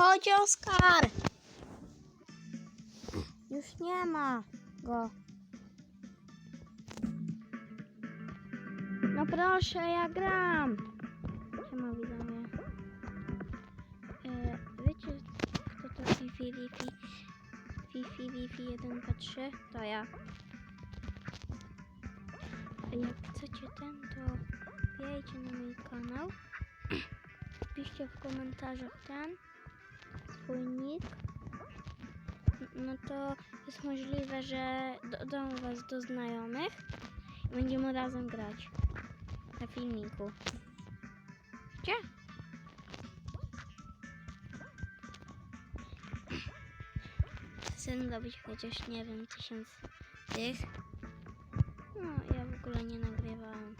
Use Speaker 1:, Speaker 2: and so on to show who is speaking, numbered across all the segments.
Speaker 1: Chodź, Oskar! Już nie ma go. No proszę, ja gram. Siema widzowie. E, wiecie, kto to Fifi Wifi? Fifi Wifi 1, 2, 3? To ja. Jak chcecie ten, to wbijajcie na mój kanał. Piszcie w komentarzach ten swój nick. No to jest możliwe, że dodam was do znajomych i będziemy razem grać na filmiku. Gdzie? Chcę zrobić chociaż, nie wiem, tysiąc tych. No, ja w ogóle nie nagrywałem.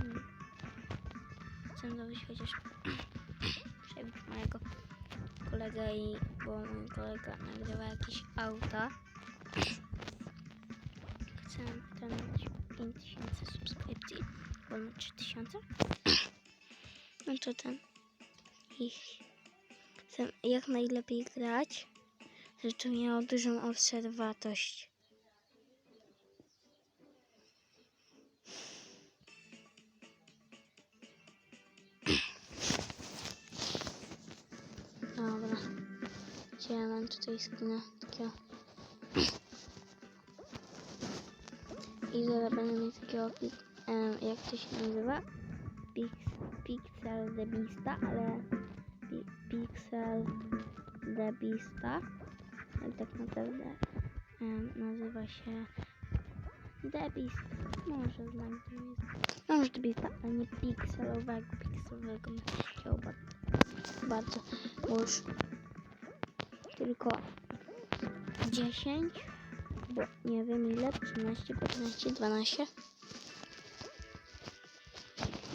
Speaker 1: Mm. Chcę zrobić chociaż kolegę i bo mój kolega nagrywa jakieś auta. Chcę mieć 5000 subskrypcji, bo na 3000. No to ten ich chcę jak najlepiej grać, żeby miało dużą obserwatość. Tutaj skina takiego. I zaraz będę mieć takiego em, jak to się nazywa? Pix, Pixel the Beasta, ale pi, Pixel the Beasta. Ale tak naprawdę em, nazywa się The Beast. Może znam The Beast. No może The Beasta, ale nie pikselowego. Chciał bardzo, bardzo, bo już tylko 10, bo nie wiem ile, 13, 15, 12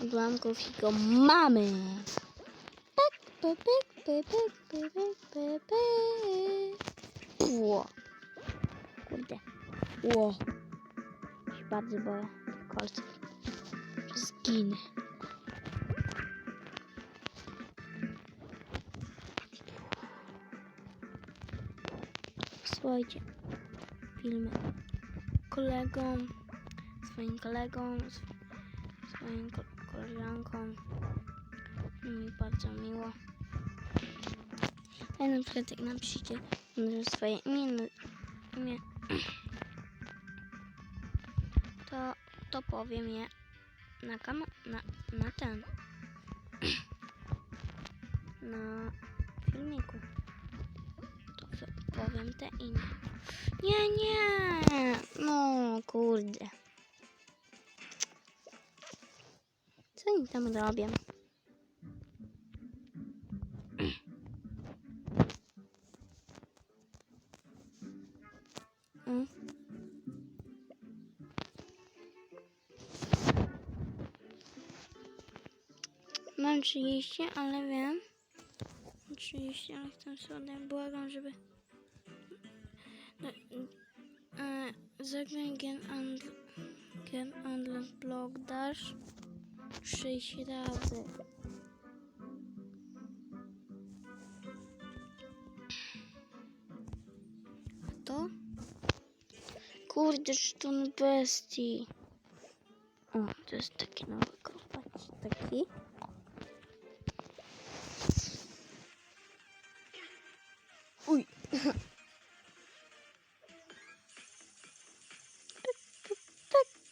Speaker 1: odłamków i go mamy. Pyk, pyk, pyk, pyk, pyk, pyk, pyk. Ło. Kurde. Ło. Bardzo boję tych kolców. Zginę. Słuchajcie, filmy kolegą, swoim kolegą, sw- swoim ko koleżanką. Mi bardzo miło. A na przykład jak napiszecie swoje imię, imię to, to powiem je na, kam na, na ten na filmiku powiem te imię. Nie, nie! No, kurde. Co oni tam robią? Mm. Mam 30, ale wiem. Mam 30, ale chcę sobie błagam, żeby zagraj Gen and Gen Endless Block Dash 6 razy. A to? Kurde, sztun bestii. O, to jest taki nowy kopacz. Taki.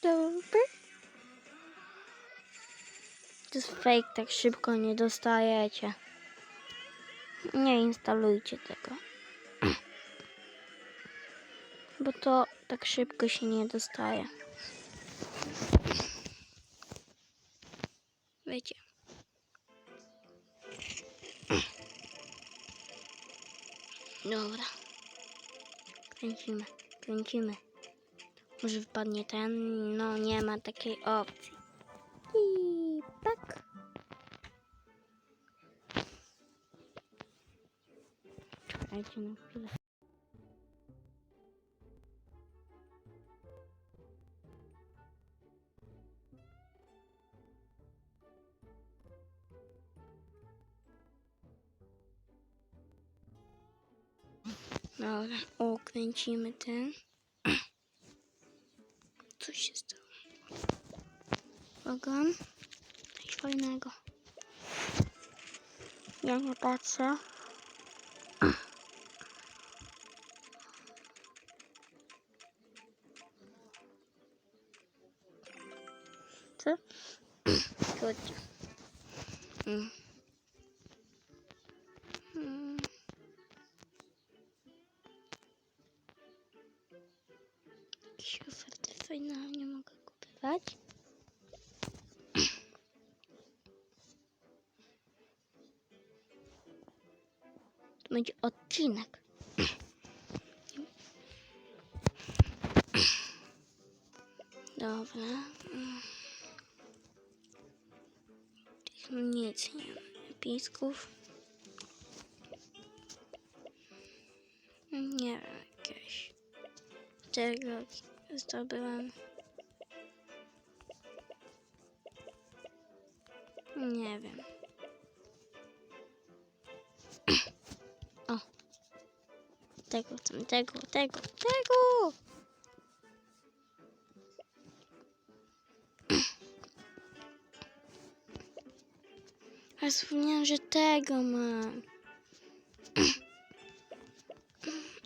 Speaker 1: To jest fake, tak szybko nie dostajecie. Nie instalujcie tego. Bo to tak szybko się nie dostaje. Wiecie. Dobra. Kręcimy, kręcimy. Może wypadnie ten? No nie ma takiej opcji. I pak. Czekajcie na chwilę. Dobra, ukręcimy ten. Ogon. Coś fajnego. Ja nie patrzę. Co? Chodź. Mm. Mm. Jakieś oferty fajne, nie mogę kupować. Będzie odcinek. Dobra. Nic nie. Pisków. Nie wiem, jakieś. Tego zdobyłam. Nie wiem. Tego, tamtego, tego, tego! A zapomniałam, że tego mam.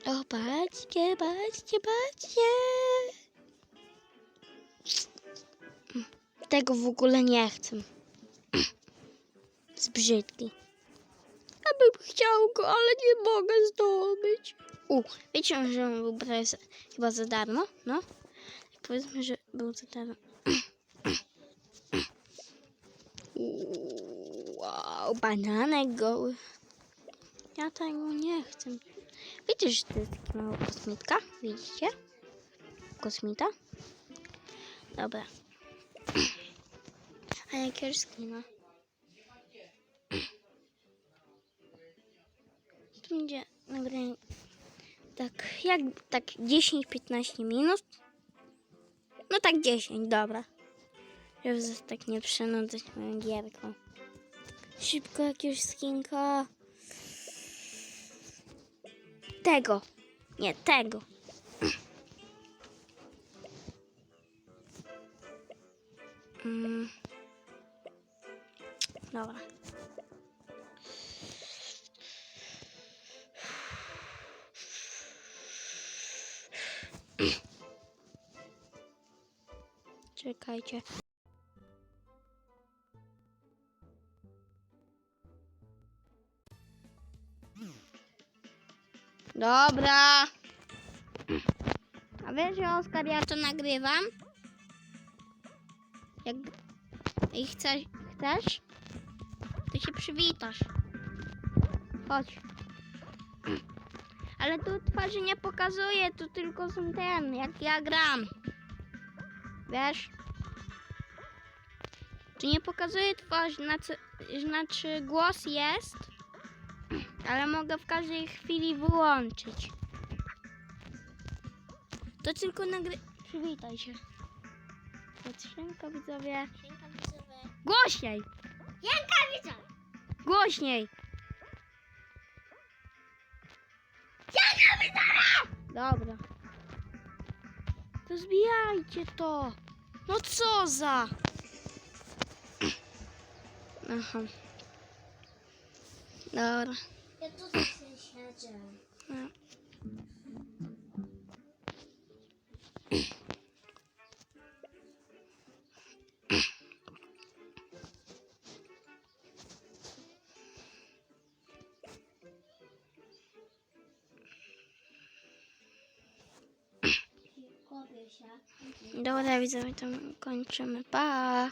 Speaker 1: O, patrzcie, patrzcie, patrzcie. Tego w ogóle nie chcę. Jest brzydki. Abym chciał go, ale nie mogę zdobyć. U, wiecie, że on był prawie chyba za darmo? No. Tak powiedzmy, że był za darmo. Wow, bananek goły. Ja tego nie chcę. Wiecie, że to jest taki mały kosmitka? Widzicie? Kosmita? Dobra. A jakiegoś skina? To będzie nagranie tak jak tak 10-15 minut. No tak 10, dobra. Żeby tak nie przenudzać moją gierką. Szybko jakiegoś skinka. Tego. Nie, tego. Mm. Dobra. Czekajcie. Dobra. A wiesz, że Oskar, ja to nagrywam? Jak i chcesz, chcesz, to się przywitasz. Chodź. Ale tu twarzy nie pokazuję, tu tylko są ten, jak ja gram. Wiesz? Tu nie pokazuje twarzy, znaczy, znaczy głos jest, ale mogę w każdej chwili wyłączyć. To tylko nagry... Przywitaj się. Patrzynka widzowie. Głośniej!
Speaker 2: Janka widzowie.
Speaker 1: Głośniej!
Speaker 2: Janka widzowie.
Speaker 1: Dobra. To zbijajcie to. No co za? Aha. Dobra.
Speaker 2: Ja.
Speaker 1: No.
Speaker 2: Kopię się.
Speaker 1: Dobra, widzowie, to kończymy. Pa!